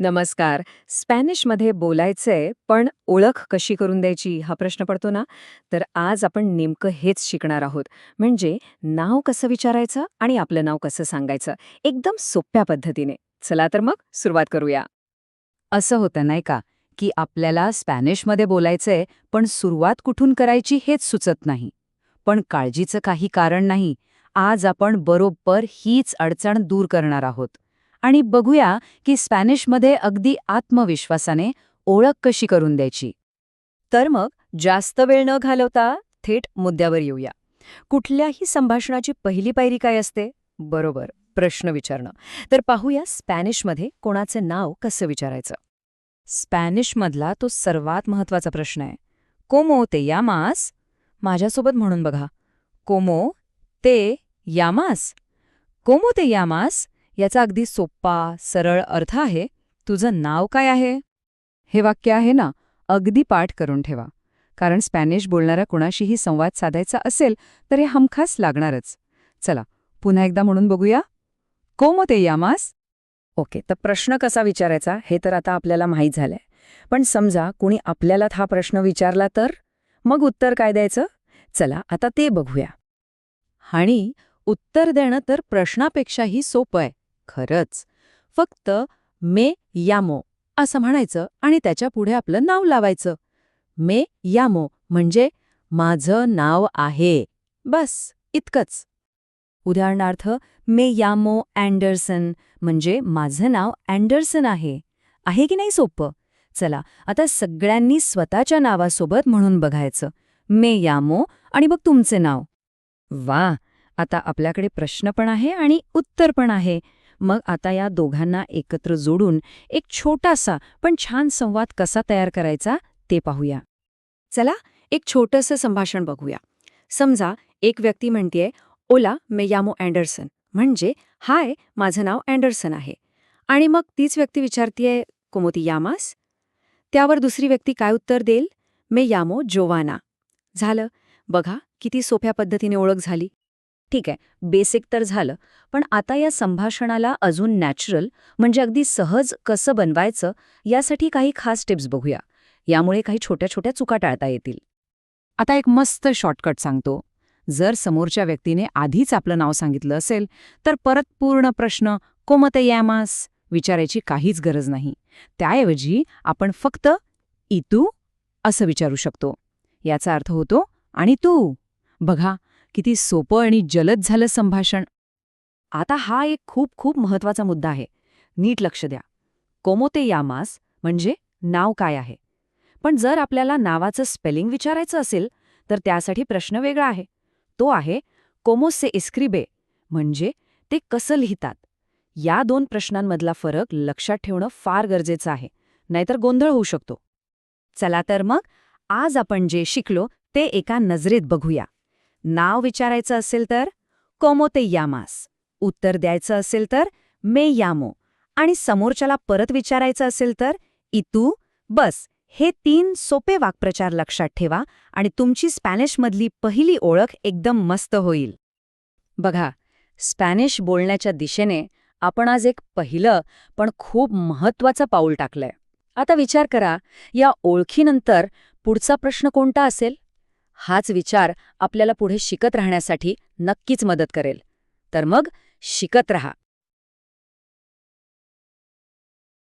नमस्कार. स्पॅनिशमध्ये बोलायचंय पण ओळख कशी करून द्यायची हा प्रश्न पडतो ना? तर आज आपण नेमकं हेच शिकणार आहोत. म्हणजे नाव कसं विचारायचं आणि आपलं नाव कसं सांगायचं? एकदम सोप्या पद्धतीने. चला तर मग सुरुवात करूया. असं होतं नाही का की आपल्याला स्पॅनिशमध्ये बोलायचंय पण सुरुवात कुठून करायची हेच सुचत नाही. पण काळजीचं काही कारण नाही. आज आपण बरोबर हीच अडचण दूर करणार आहोत. आणि बघूया की स्पॅनिशमध्ये अगदी आत्मविश्वासाने ओळख कशी करून द्यायची. तर मग जास्त वेळ न घालवता थेट मुद्द्यावर येऊया. कुठल्याही संभाषणाची पहिली पायरी काय असते? बरोबर प्रश्न विचारणं. तर पाहूया स्पॅनिशमध्ये कोणाचं नाव कसं विचारायचं. स्पॅनिशमधला तो सर्वात महत्त्वाचा प्रश्न आहे. कोमो ते यामास? माझ्यासोबत म्हणून बघा. कोमो ते यामास? कोमो ते यामास? याचा अगदी सोप्पा सरळ अर्थ आहे तुझं नाव काय आहे? हे वाक्य आहे ना अगदी पाठ करून ठेवा. कारण स्पॅनिश बोलणारा कुणाशीही संवाद साधायचा असेल तर हे हमखास लागणारच. चला पुन्हा एकदा म्हणून बघूया. कोमो ते यामास? ओके तर प्रश्न कसा विचारायचा हे तर आता आपल्याला माहीत झालंय. पण समजा कुणी आपल्यालाच हा प्रश्न विचारला तर? मग उत्तर काय द्यायचं? चला आता ते बघूया. आणि उत्तर देणं तर प्रश्नापेक्षाही सोपं आहे. खरंच. फक्त मे यामो असं म्हणायचं आणि त्याच्या पुढे आपलं नाव लावायचं. मे यामो म्हणजे माझं नाव आहे. बस इतकंच. उदाहरणार्थ मे यामो अँडरसन म्हणजे माझं नाव अँडरसन आहे. आहे की नाही सोपं? चला आता सगळ्यांनी स्वतःच्या नावासोबत म्हणून बघायचं. मे यामो आणि बघ तुमचे नाव. वा आता आपल्याकडे प्रश्न पण आहे आणि उत्तर पण आहे. मग आता या दोघांना एकत्र जोडून एक छोटासा पण छान संवाद कसा तयार करायचा ते पाहूया. चला एक छोटंसं संभाषण बघूया. समजा एक व्यक्ती म्हणतेय ओला मे यामो अँडरसन. म्हणजे हाय माझं नाव अँडरसन आहे. आणि मग तीच व्यक्ती विचारतीये कोमोती यामास? त्यावर दुसरी व्यक्ती काय उत्तर देईल? मे यामो जोवाना. झालं. बघा किती सोप्या पद्धतीने ओळख झाली. ठीक आहे बेसिक तर झालं. पण आता या संभाषणाला अजून नॅचरल म्हणजे अगदी सहज कसं बनवायचं यासाठी काही खास टिप्स बघूया. यामुळे काही छोट्या छोट्या चुका टाळता येतील. आता एक मस्त शॉर्टकट सांगतो. जर समोरच्या व्यक्तीने आधीच आपलं नाव सांगितलं असेल तर परत पूर्ण प्रश्न कोमत यामास विचारायची काहीच गरज नाही. त्याऐवजी आपण फक्त इतू? असं विचारू शकतो. याचा अर्थ होतो आणि तू? बघा किती सोपं आणि जलद झालं संभाषण. आता हा एक खूप खूप महत्त्वाचा मुद्दा आहे. नीट लक्ष द्या. कोमोते यामास म्हणजे नाव काय आहे? पण जर आपल्याला नावाचं स्पेलिंग विचारायचं असेल तर त्यासाठी प्रश्न वेगळा आहे. तो आहे कोमोसे इस्क्रिबे म्हणजे ते कसं लिहितात? या दोन प्रश्नांमधला फरक लक्षात ठेवणं फार गरजेचं आहे नाहीतर गोंधळ होऊ शकतो. चला तर मग आज आपण जे शिकलो ते एका नजरेत बघूया. नाव विचारायचं असेल तर कोमोते यामास. उत्तर द्यायचं असेल तर मे यामो. आणि समोरच्याला परत विचारायचं असेल तर इतू बस. हे तीन सोपे वाक्प्रचार लक्षात ठेवा आणि तुमची स्पॅनिशमधली पहिली ओळख एकदम मस्त होईल. बघा स्पॅनिश बोलण्याच्या दिशेने आपण आज एक पहिलं पण खूप महत्वाचं पाऊल टाकलंय. आता विचार करा या ओळखीनंतर पुढचा प्रश्न कोणता असेल? हाच विचार आपल्याला पुढे शिकत राहण्यासाठी नक्कीच मदत करेल. तर मग शिकत रहा.